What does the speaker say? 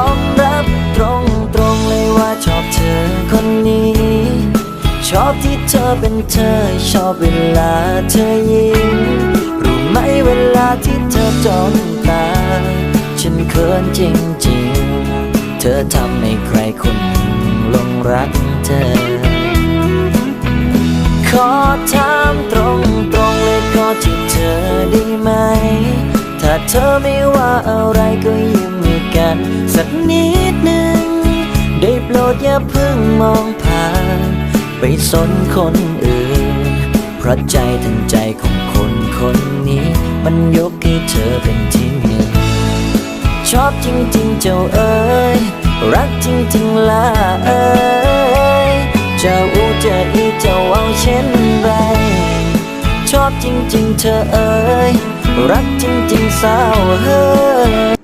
อมรับตรงตรงๆเลยว่าชอบเธอคนนี้ ชอบที่เธอเป็นเธอ ชอบเวลาเธอยิ้มรู้ไหมเวลาที่เธอจ้องตา ฉันเขินจริงๆ เธอทำให้ใครคนหนึ่งหลงรักเธอ ขอถามตรงตรงๆเลยก็ที่เธอได้ไหม ถ้าเธอไม่ว่าอะไรก็ยิ้ม กันสักนิดหนึ่ง ได้โปรดอย่าเพิ่งมองผ่านไปสนคนอื่น เพราะใจทั้งใจของคนคนนี้ มันยกให้เธอเป็นที่หนึ่ง ชอบจริงๆเจ้าเอ๋ยรักจริงๆล่ะเอ๋ยเจ้าอูเจะอีเจ้าเอาเช่นไรชอบจริงๆเธอเอ๋ยรักจริงๆสาวเฮ้ย